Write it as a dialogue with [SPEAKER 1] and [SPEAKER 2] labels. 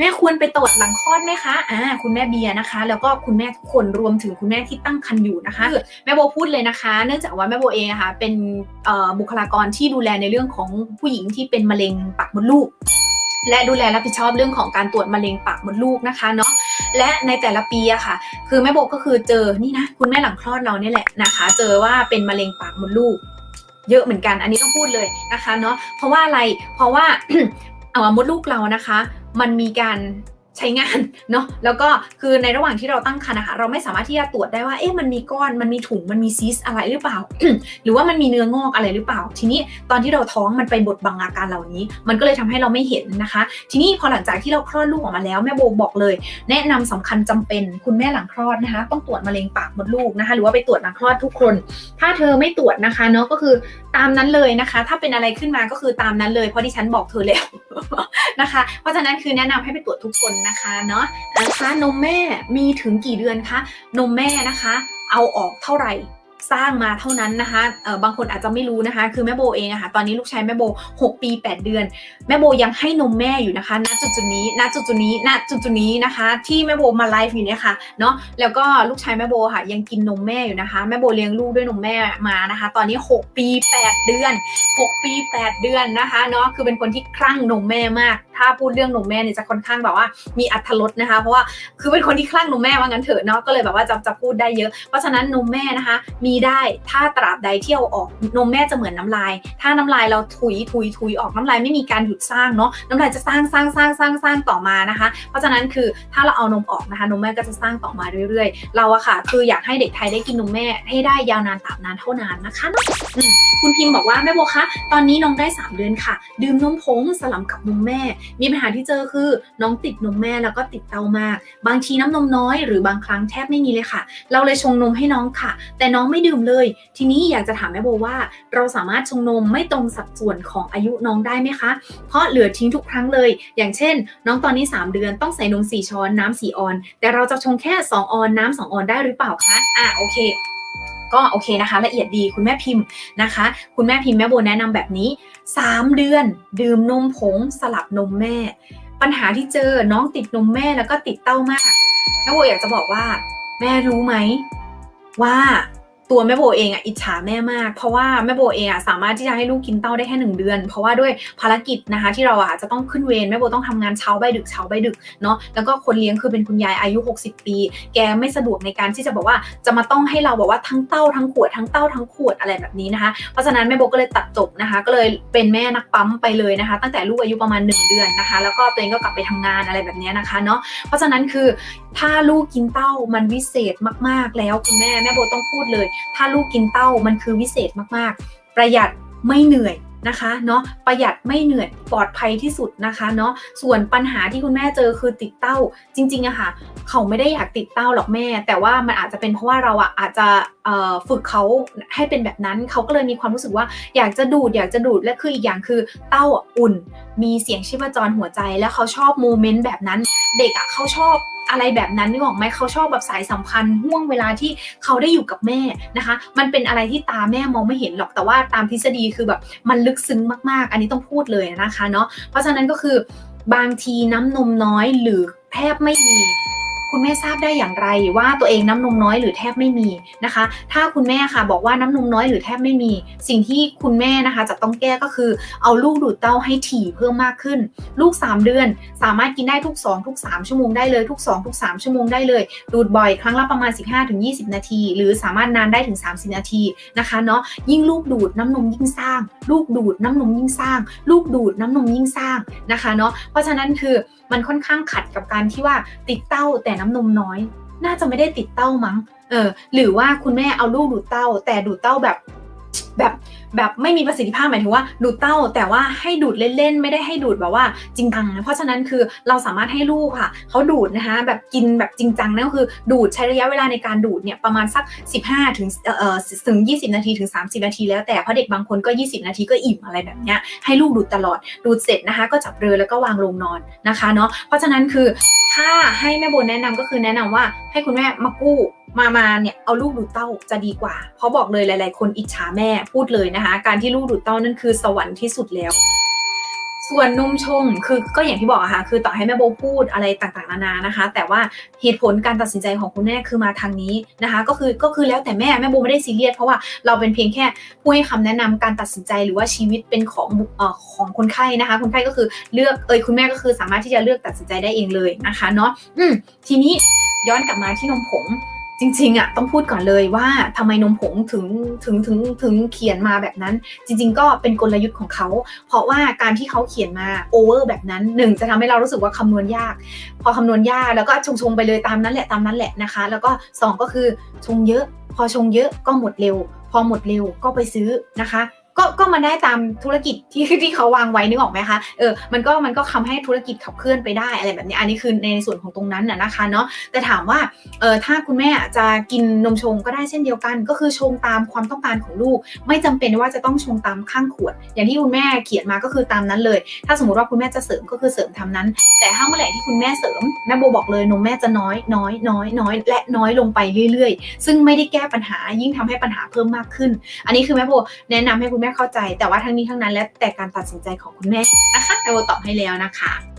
[SPEAKER 1] แม่ควรไปตรวจหลังคลอดไหมคะอ่าคุณแม่เบียร์นะคะ แล้วก็คุณแม่ทุกคนรวมถึงคุณแม่ที่ตั้งครรภ์อยู่นะคะคือแม่โบพูดเลยนะคะ เนื่องจากว่าแม่โบเองอะค่ะเป็นบุคลากรที่ดูแลในเรื่องของผู้หญิงที่เป็นมะเร็งปากมดลูก และดูแลรับผิดชอบเรื่องของการตรวจมะเร็งปากมดลูกนะคะเนาะและในแต่ละปีอะค่ะ คือแม่โบก็คือเจอนี่นะคุณแม่หลังคลอดเราเนี่ยแหละนะคะ เจอว่าเป็นมะเร็งปากมดลูก เยอะเหมือนกัน อันนี้ต้องพูดเลยนะคะเนาะเพราะว่าอะไรเพราะว่าเอามดลูกเรานะคะ มันมีการ ใช้งานเนาะแล้วก็คือในระหว่างที่เราตั้งครรภ์นะคะเราไม่สามารถที่จะตรวจได้ว่าเอ๊ะมันมีก้อนมันมีถุงมันมีซีสอะไรหรือเปล่า หรือว่ามันมีเนื้องอกอะไรหรือเปล่า ทีนี้ตอนที่เราท้องมันไปบดบังอาการเหล่านี้ มันก็เลยทำให้เราไม่เห็นนะคะ ทีนี้พอหลังจากที่เราคลอดลูกออกมาแล้วแม่โบบอกเลย แนะนำสำคัญจำเป็นคุณแม่หลังคลอดนะคะ ต้องตรวจมะเร็งปากมดลูกนะคะ หรือว่าไปตรวจหลังคลอดทุกคน ถ้าเธอไม่ตรวจนะคะเนาะก็คือตามนั้นเลยนะคะ ถ้าเป็นอะไรขึ้นมาก็คือตามนั้นเลยเพราะที่ฉันบอกเธอแล้วนะคะ เพราะฉะนั้นคือแนะนำให้ไปตรวจทุกคนนะคะเนาะนะคะนมแม่มีถึงกี่เดือนคะนมแม่นะคะ เอาออกเท่าไหร่สร้างมาเท่านั้นนะคะเออบางคนอาจจะไม่รู้นะคะ คือแม่โบเองอะค่ะ ตอนนี้ลูกชายแม่โบ 6 ปี 8 เดือน แม่โบยังให้นมแม่อยู่นะคะ ณ จุดจุดนี้ ณ จุดจุดนี้ ณ จุดจุดนี้นะคะ ที่แม่โบมาไลฟ์อยู่เนี่ยค่ะ เนาะแล้วก็ลูกชายแม่โบค่ะ ยังกินนมแม่อยู่นะคะ แม่โบเลี้ยงลูกด้วยนมแม่มานะคะ ตอนนี้ 6 ปี 8 เดือน 6 ปี 8 เดือนนะคะ เนาะ คือเป็นคนที่คลั่งนมแม่มาก ถ้าพูดเรื่องนมแม่เนี่ยจะค่อนข้างแบบว่ามีอัธรสนะคะ เพราะว่าคือเป็นคนที่คลั่งนมแม่ว่างั้นเถอะเนาะก็เลยแบบว่าจะจะพูดได้เยอะ เพราะฉะนั้นนมแม่นะคะ มีได้ถ้าตราบใดที่เอาออกนมแม่จะเหมือนน้ำลาย ถ้าน้ำลายเราถุยถุยถุยออกน้ำลายไม่มีการหยุดสร้างเนาะน้ำลายจะสร้างสร้างสร้างสร้างสร้างต่อมานะคะ เพราะฉะนั้นคือถ้าเราเอานมออกนะคะนมแม่ก็จะสร้างต่อมาเรื่อยๆ เราอะค่ะ คืออยากให้เด็กไทยได้กินนมแม่ให้ได้ยาวนานตราบนานเท่านานนะคะคุณพิมพ์บอกว่าแม่โบคะตอนนี้น้องได้ 3 เดือนค่ะ ดื่มนมผงสลับกับนมแม่มีปัญหาที่เจอคือน้องติดนมแม่แล้วก็ติดเตามาก บางทีน้ำนมน้อยหรือบางครั้งแทบไม่มีเลยค่ะ เราเลยชงนมให้น้องค่ะ แต่น้องไม่ดื่มเลย ทีนี้อยากจะถามแม่โบว่า เราสามารถชงนมไม่ตรงสัดส่วนของอายุน้องได้ไหมคะ เพราะเหลือทิ้งทุกครั้งเลย อย่างเช่น น้องตอนนี้ 3 เดือนต้องใส่นม4ช้อนน้ำ4ออน แต่เราจะชงแค่ 2 ออนน้ำ2ออนได้หรือเปล่าคะอะโอเค ก็โอเคนะคะ ละเอียดดีคุณแม่พิมพ์นะคะ คุณแม่พิมพ์แม่โบแนะนำแบบนี้ 3 เดือน ดื่มนมผงสลับนมแม่ ปัญหาที่เจอน้องติดนมแม่แล้วก็ติดเต้ามากแม่โบอยากจะบอกว่า แม่รู้ไหมว่า ตัวแม่โบเองอะอิจฉาแม่มาก เพราะว่าแม่โบเองอะสามารถที่จะให้ลูกกินเต้าได้แค่หนึ่งเดือน เพราะว่าด้วยภารกิจนะคะที่เราอะจะต้องขึ้นเวรแม่โบต้องทำงานเช้าใบดึกเช้าใบดึกเนาะแล้วก็คนเลี้ยงคือเป็นคุณยายอายุ 60 ปี แกไม่สะดวกในการที่จะบอกว่าจะมาต้องให้เราบอกว่าทั้งเต้าทั้งขวดทั้งเต้าทั้งขวดอะไรแบบนี้นะคะเพราะฉะนั้นแม่โบก็เลยตัดจบนะคะ ก็เลยเป็นแม่นักปั๊มไปเลยนะคะ ตั้งแต่ลูกอายุประมาณ 1 เดือนนะคะ แล้วก็ตัวเองก็กลับไปทำงานอะไรแบบนี้นะคะเนาะเพราะฉะนั้นคือถ้าลูกกินเต้ามันวิเศษมาก ๆแล้วคุณแม่แม่โบต้องพูดเลยถ้าลูกกินเต้ามันคือวิเศษมากๆ ประหยัดไม่เหนื่อยนะคะเนาะประหยัดไม่เหนื่อยปลอดภัยที่สุดนะคะเนาะส่วนปัญหาที่คุณแม่เจอคือติดเต้าจริงๆอะค่ะ เขาไม่ได้อยากติดเต้าหรอกแม่ แต่ว่ามันอาจจะเป็นเพราะว่าเราอะอาจจะฝึกเขาให้เป็นแบบนั้นเขาก็เลยมีความรู้สึกว่าอยากจะดูดอยากจะดูดและคืออีกอย่างคือเต้าอะอุ่น มีเสียงชีพจรหัวใจ แล้วเขาชอบโมเมนต์แบบนั้น เด็กอะเขาชอบ อะไรแบบนั้นนึกออกไหมเขาชอบแบบสายสัมพันธ์ห่วงเวลาที่เขาได้อยู่กับแม่นะคะ มันเป็นอะไรที่ตาแม่มองไม่เห็นหรอกแต่ว่าตามทฤษฎีคือแบบมันลึกซึ้งมากๆ อันนี้ต้องพูดเลยนะคะเนาะเพราะฉะนั้นก็คือบางทีน้ำนมน้อยหรือแทบไม่มี คุณแม่ทราบได้อย่างไรว่าตัวเองน้ำนมน้อยหรือแทบไม่มีนะคะ ถ้าคุณแม่ค่ะบอกว่าน้ำนมน้อยหรือแทบไม่มี สิ่งที่คุณแม่นะคะจะต้องแก้ก็คือเอาลูกดูดเต้าให้ถี่เพิ่มมากขึ้น ลูก 3 เดือน สามารถกินได้ทุก 2 ทุก 3 ชั่วโมงได้เลยทุก 2 ทุก 3 ชั่วโมงได้เลย ดูดบ่อยครั้งละประมาณ 15-20 นาที หรือสามารถนานได้ถึง 30 นาทีนะคะเนาะยิ่งลูกดูดน้ำนมยิ่งสร้าง ลูกดูดน้ำนมยิ่งสร้าง ลูกดูดน้ำนมยิ่งสร้างนะคะเนาะเพราะฉะนั้นคือมันค่อนข้างขัดกับการที่ว่าติดเต้าแต่น้ำนมน้อย น่าจะไม่ได้ติดเต้ามั้ง เออ หรือว่าคุณแม่เอาลูกดูดเต้า แต่ดูดเต้าแบบ แบบแบบไม่มีประสิทธิภาพหมายถึงว่าดูดเต้าแต่ว่าให้ดูดเล่นๆ ไม่ได้ให้ดูดแบบว่าจริงจังนะเพราะฉะนั้นคือเราสามารถให้ลูกค่ะเขาดูดนะคะแบบกินแบบจริงจังนั่นก็คือดูดใช้ระยะเวลาในการดูดเนี่ยประมาณสัก 15 ถึงเอ่อถึง 20 นาทีถึง 30 นาที แล้วแต่เพราะเด็กบางคนก็ 20 นาทีก็อิ่มอะไรแบบเนี้ยให้ลูกดูดตลอดดูดเสร็จนะคะก็จับเรือแล้วก็วางลงนอนนะคะเนาะเพราะฉะนั้นคือถ้าให้แม่โบแนะนำก็คือแนะนำว่าให้คุณแม่มากู้ มามาเนี่ยเอาลูกดูดเต้าจะดีกว่า เพราะบอกเลยหลาย ๆ คนอิจฉาแม่พูดเลยนะคะ การที่ลูกดูดเต้านั่นคือสวรรค์ที่สุดแล้ว ส่วนนมชงคือก็อย่างที่บอกอะค่ะ คือต่อให้แม่โบพูดอะไรต่างๆนานานะคะ แต่ว่าเหตุผลการตัดสินใจของคุณแม่คือมาทางนี้นะคะ ก็คือก็คือแล้วแต่แม่แม่โบไม่ได้ซีเรียสเพราะว่าเราเป็นเพียงแค่ผู้ให้คำแนะนำการตัดสินใจหรือว่าชีวิตเป็นของเอ่อของคนไข้นะคะ คนไข้ก็คือเลือกเอยคุณแม่ก็คือสามารถที่จะเลือกตัดสินใจได้เองเลยนะคะเนาะอืมทีนี้ย้อนกลับมาที่นมผง จริงๆอะต้องพูดก่อนเลยว่าทำไมนมผงถึงถึงถึงถึงเขียนมาแบบนั้น จริง ๆ ก็เป็นกลยุทธ์ของเขา เพราะว่าการที่เขาเขียนมาโอเวอร์แบบนั้นหนึ่งจะทำให้เรารู้สึกว่าคำนวณยาก พอคำนวณยากแล้วก็ชงชงๆไปเลยตามนั้นแหละตามนั้นแหละนะคะ แล้วก็สองก็คือชงเยอะ พอชงเยอะก็หมดเร็ว พอหมดเร็วก็ไปซื้อนะคะ ก็ก็มาได้ตามธุรกิจที่ที่เขาวางไว้นึกออกไหมคะเออมันก็มันก็ทำให้ธุรกิจขับเคลื่อนไปได้อะไรแบบนี้อันนี้คือในส่วนของตรงนั้นน่ะนะคะเนาะแต่ถามว่าเออถ้าคุณแม่จะกินนมชงก็ได้เช่นเดียวกัน ก็คือชงตามความต้องการของลูก ไม่จำเป็นว่าจะต้องชงตามข้างขวด อย่างที่คุณแม่เขียนมาก็คือตามนั้นเลย ถ้าสมมติว่าคุณแม่จะเสริมก็คือเสริมทำนั้น แต่ถ้าเมื่อไหร่ที่คุณแม่เสริมแม่โบบอกเลยนมแม่จะน้อยน้อยน้อยน้อยและน้อยลงไปเรื่อย ๆ ซึ่งไม่ได้แก้ปัญหายิ่งทำให้ปัญหาเพิ่มมากขึ้น อันนี้คือแม่โบแนะนำให้คุณแม่เข้าใจ แต่ว่าทั้งนี้ทั้งนั้นแล้วแต่การตัดสินใจของคุณแม่นะคะแม่โบตอบให้แล้วนะคะ